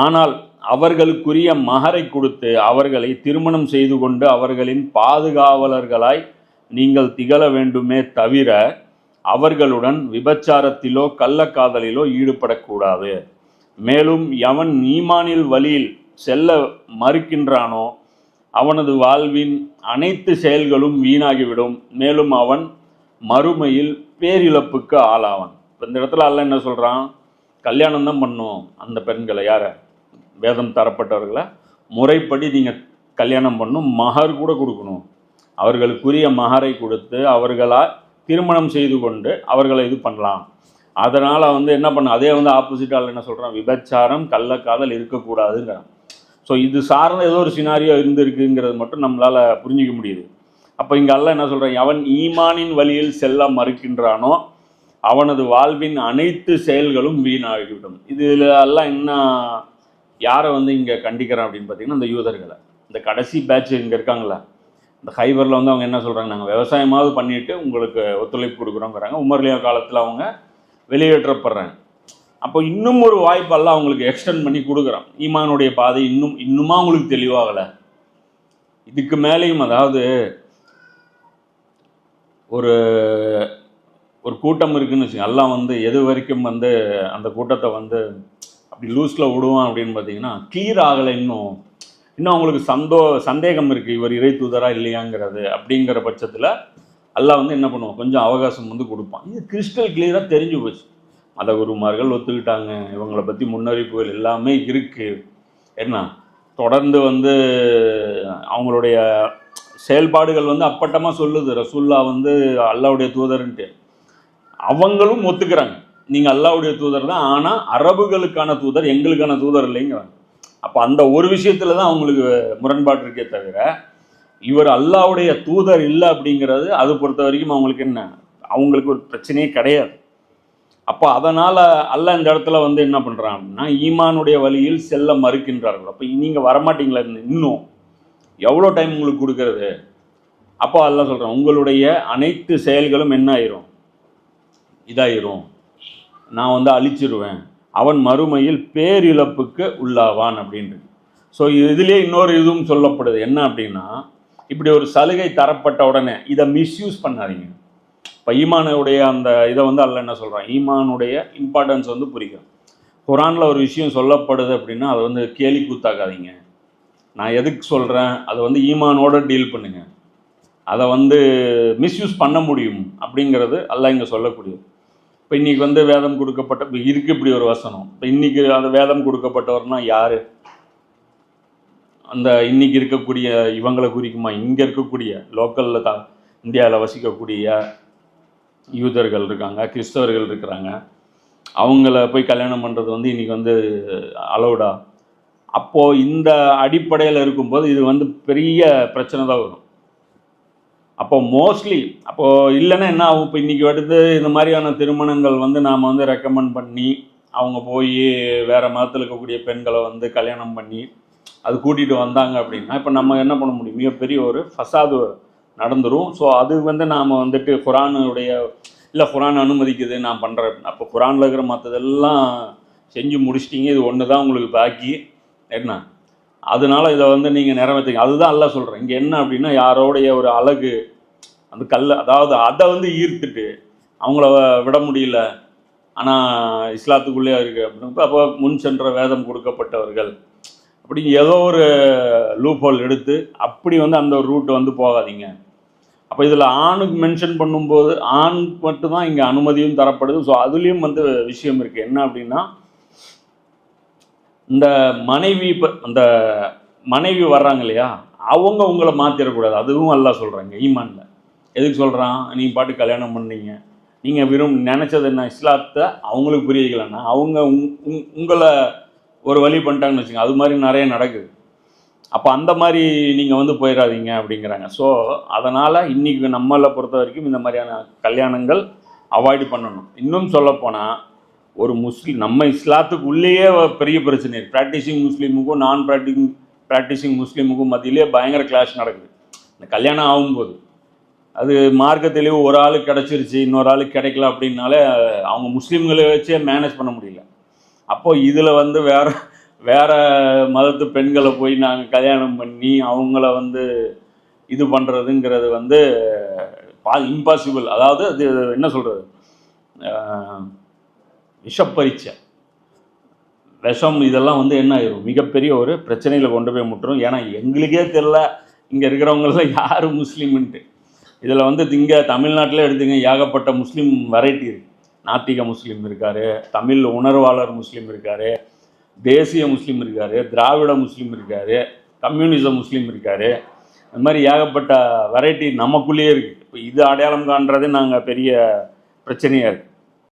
ஆனால் அவர்களுக்குரிய மகரை கொடுத்து அவர்களை திருமணம் செய்து கொண்டு அவர்களின் பாதுகாவலர்களாய் நீங்கள் திகழ வேண்டுமே தவிர அவர்களுடன் விபச்சாரத்திலோ கள்ளக்காதலிலோ ஈடுபடக்கூடாது. மேலும் எவன் நீமானில் வழியில் செல்ல மறுக்கின்றானோ அவனது வாழ்வின் அனைத்து செயல்களும் வீணாகிவிடும். மேலும் அவன் மறுமையில் பேரிழப்புக்கு ஆளாவான். இப்போ இந்த இடத்துல அல்ல என்ன சொல்கிறான் கல்யாணம் தான் பண்ணும் அந்த பெண்களை. யாரை? வேதம் தரப்பட்டவர்களை. முறைப்படி நீங்கள் கல்யாணம் பண்ணும் மகர் கூட கொடுக்கணும். அவர்களுக்குரிய மகரை கொடுத்து அவர்களால் திருமணம் செய்து கொண்டு அவர்களை இது பண்ணலாம். அதனால் வந்து என்ன பண்ண அதே வந்து ஆப்போசிட்டால் என்ன சொல்கிறான் விபச்சாரம் கள்ளக்காதல் இருக்கக்கூடாதுங்கிறான். ஸோ இது சார்ந்த ஏதோ ஒரு சினாரியோ இருந்திருக்குங்கிறது மட்டும் நம்மளால் புரிஞ்சிக்க முடியுது. அப்போ இங்கே அல்ல என்ன சொல்கிறான் எவன் ஈமானின் வழியில் செல்ல மறுக்கின்றானோ அவனது வாழ்வின் அனைத்து செயல்களும் வீணாகிவிடும். இதில் எல்லாம் என்ன யாரை வந்து இங்கே கண்டிக்கிறான் அப்படின்னு பார்த்தீங்கன்னா இந்த யூதர்களை. இந்த கடைசி பேட்ச் இங்கே இருக்காங்களா இந்த ஹைபரில் வந்து அவங்க என்ன சொல்கிறாங்க நாங்கள் விவசாயமாவது பண்ணிட்டு உங்களுக்கு ஒத்துழைப்பு கொடுக்குறோங்கிறாங்க உமர்லியா காலத்தில் அவங்க வெளியேற்றப்படுறாங்க. அப்போ இன்னும் ஒரு வாய்ப்பெல்லாம் அவங்களுக்கு எக்ஸ்டெண்ட் பண்ணி கொடுக்குறான். ஈமானுடைய பாதை இன்னும் இன்னுமா அவங்களுக்கு தெளிவாகலை. இதுக்கு மேலேயும் அதாவது ஒரு ஒரு கூட்டம் இருக்குன்னு வச்சுங்க எல்லாம் வந்து எது வரைக்கும் வந்து அந்த கூட்டத்தை வந்து அப்படி லூஸில் விடுவான் அப்படின்னு பார்த்தீங்கன்னா கிளியர் ஆகலை இன்னும். இன்னும் அவங்களுக்கு சந்தோ சந்தேகம் இருக்குது இவர் இறை தூதரா இல்லையாங்கிறது அப்படிங்கிற பட்சத்தில் எல்லாம் வந்து என்ன பண்ணுவான்? கொஞ்சம் அவகாசம் வந்து கொடுப்பான். இது கிறிஸ்டல் கிளியராக தெரிஞ்சு போச்சு. மத குருமார்கள் ஒத்துக்கிட்டாங்க. இவங்களை பற்றி முன்னறிவிப்புகள் எல்லாமே இருக்குது என்ன? தொடர்ந்து வந்து அவங்களுடைய செயல்பாடுகள் வந்து அப்பட்டமாக சொல்லுது. ரசூல்லா வந்து அல்லாவுடைய தூதர்ன்ட்டு. அவங்களும் ஒத்துக்கிறாங்க. நீங்கள் அல்லாவுடைய தூதர் தான். ஆனால் அரபுகளுக்கான தூதர் எங்களுக்கான தூதர் இல்லைங்கிறாங்க. அப்போ அந்த ஒரு விஷயத்தில் தான் அவங்களுக்கு முரண்பாடு இருக்கே தவிர இவர் அல்லாவுடைய தூதர் இல்லை அப்படிங்கிறது அது பொறுத்த வரைக்கும் அவங்களுக்கு என்ன? அவங்களுக்கு ஒரு பிரச்சனையே கிடையாது. அப்போ அதனால் அல்ல இந்த இடத்துல வந்து என்ன பண்ணுறான் அப்படின்னா ஈமானுடைய வழியில் செல்ல மறுக்கின்றார்கள். அப்போ நீங்கள் வரமாட்டீங்களா இன்னும்? எவ்வளோ டைம் உங்களுக்கு கொடுக்கறது? அப்போ அல்ல சொல்கிறேன் உங்களுடைய அனைத்து செயல்களும் என்ன ஆயிரும்? இதாயிரும். நான் வந்து அழிச்சிருவேன். அவன் மறுமையில் பேரிழப்புக்கு உள்ளாவான் அப்படின்றது. ஸோ இதுலேயே இன்னொரு இதுவும் சொல்லப்படுது. என்ன அப்படின்னா இப்படி ஒரு சலுகை தரப்பட்ட உடனே இதை மிஸ்யூஸ் பண்ணாதீங்க. இப்போ ஈமானுடைய அந்த இதை வந்து அல்ல என்ன சொல்கிறான் ஈமானுடைய இம்பார்ட்டன்ஸ் வந்து புரியும் குரானில் ஒரு விஷயம் சொல்லப்படுது அப்படின்னா அதை வந்து கேலி கூத்தாக்காதீங்க. நான் எதுக்கு சொல்கிறேன் அதை வந்து ஈமானோட டீல் பண்ணுங்கள் அதை வந்து மிஸ்யூஸ் பண்ண முடியும் அப்படிங்கிறது அல்ல இங்கே சொல்லக்கூடியது. இப்போ இன்றைக்கி வந்து வேதம் கொடுக்கப்பட்ட இப்போ இருக்கு இப்படி ஒரு வசனம். இப்போ இன்றைக்கி அந்த வேதம் கொடுக்கப்பட்டவர்னா யார்? அந்த இன்னைக்கு இருக்கக்கூடிய இவங்களை குறிக்குமா? இங்கே இருக்கக்கூடிய லோக்கலில் தான் இந்தியாவில் வசிக்கக்கூடிய யூதர்கள் இருக்காங்க கிறிஸ்தவர்கள் இருக்கிறாங்க. அவங்கள போய் கல்யாணம் பண்ணுறது வந்து இன்றைக்கி வந்து அலௌடா அப்போது இந்த அடிப்படையில் இருக்கும்போது இது வந்து பெரிய பிரச்சனை தான் வரும். அப்போ மோஸ்ட்லி அப்போது இல்லைன்னா என்ன ஆகும்? இப்போ இன்றைக்கி அடுத்து இந்த மாதிரியான திருமணங்கள் வந்து நாம் வந்து ரெக்கமெண்ட் பண்ணி அவங்க போய் வேறு மதத்தில் இருக்கக்கூடிய பெண்களை வந்து கல்யாணம் பண்ணி அது கூட்டிகிட்டு வந்தாங்க அப்படின்னா இப்போ நம்ம என்ன பண்ண முடியும்? மிகப்பெரிய ஒரு ஃபசாது நடந்துடும் ஸோ அது வந்து நாம் வந்துட்டு குரானுடைய இல்லை குரான் அனுமதிக்குது நான் பண்ணுறேன் அப்போ குரானில் இருக்கிற மற்றதெல்லாம் செஞ்சு முடிச்சிட்டிங்க. இது ஒன்று தான் உங்களுக்கு பாக்கி. என்ன? அதனால் இதை வந்து நீங்கள் நிறைவேற்றுங்க அதுதான் எல்லாம் சொல்கிறேன் இங்கே என்ன அப்படின்னா யாரோடைய ஒரு அழகு அந்த கல் அதாவது அதை வந்து ஈர்த்துட்டு அவங்கள விட முடியல. ஆனால் இஸ்லாத்துக்குள்ளே இருக்குது அப்படின்னு அப்போ முன் சென்ற வேதம் கொடுக்கப்பட்டவர்கள். அப்படி ஏதோ ஒரு லூப்ஹோல் எடுத்து அப்படி வந்து அந்த ரூட்டை வந்து போகாதீங்க. அப்போ இதில் ஆணுக்கு மென்ஷன் பண்ணும்போது ஆண் மட்டும்தான் இங்கே அனுமதியும் தரப்படுது. ஸோ அதுலேயும் வந்து விஷயம் இருக்குது என்ன அப்படின்னா இந்த மனைவி இப்போ அந்த மனைவி வர்றாங்க இல்லையா? அவங்க உங்களை மாற்றிடக்கூடாது அதுவும் எல்லாம் சொல்கிறாங்க ஈமான்ல. எதுக்கு சொல்கிறான் நீங்கள் பாட்டு கல்யாணம் பண்ணீங்க. நீங்கள் விரும் நினச்சது என்ன? இஸ்லாத்தை அவங்களுக்கு புரியலைன்னா அவங்க உங்- உங்- உங்களை ஒரு வழி பண்ணிட்டாங்கன்னு வச்சுங்க அது மாதிரி நிறைய நடக்குது. அப்போ அந்த மாதிரி நீங்கள் வந்து போயிடாதீங்க அப்படிங்கிறாங்க. ஸோ அதனால் இன்றைக்கி நம்மளை பொறுத்த வரைக்கும் இந்த மாதிரியான கல்யாணங்கள் அவாய்டு பண்ணணும். இன்னும் சொல்லப்போனால் ஒரு முஸ்லீம் நம்ம இஸ்லாத்துக்கு உள்ளேயே பெரிய பிரச்சனை. இருக்குது ப்ராக்டிஸிங் முஸ்லீமுக்கும் நான் ப்ராக்டிங் ப்ராக்டிஸிங் முஸ்லீமுக்கும் மத்தியிலே பயங்கர கிளாஷ் நடக்குது. இந்த கல்யாணம் ஆகும்போது. அது மார்க்கத்திலேயே ஒரு ஆளுக்கு கிடச்சிருச்சு இன்னொரு ஆளுக்கு கிடைக்கல அப்படின்னாலே அவங்க முஸ்லீம்களை வச்சே மேனேஜ் பண்ண முடியல. அப்போது இதில் வந்து வேற வேற மதத்து பெண்களை போய் நாங்கள் கல்யாணம் பண்ணி அவங்கள வந்து இது பண்ணுறதுங்கிறது வந்து இம்பாசிபிள் அதாவது அது என்ன சொல்கிறது விஷப்பரீட்சை விஷம் இதெல்லாம் வந்து என்ன ஆயிரும்? மிகப்பெரிய ஒரு பிரச்சனையில் கொண்டு போய் முட்டுரும் ஏன்னா எங்களுக்கே தெரில இங்கே இருக்கிறவங்கள யார் முஸ்லீம்ன்ட்டு. இதில் வந்து இங்கே தமிழ்நாட்டில் எடுத்துங்க ஏகப்பட்ட முஸ்லீம் வெரைட்டி இருக்குது நாத்திக முஸ்லீம் இருக்கார் தமிழ் உணர்வாளர் முஸ்லீம் இருக்கார் தேசிய முஸ்லீம் இருக்கார் திராவிட முஸ்லீம் இருக்கார் கம்யூனிசம் முஸ்லீம் இருக்கார். இந்த மாதிரி ஏகப்பட்ட வெரைட்டி நமக்குள்ளேயே இருக்குது இப்போ இது அடையாளம் காண்றதே நாங்கள் பெரிய பிரச்சனையாக இருக்குது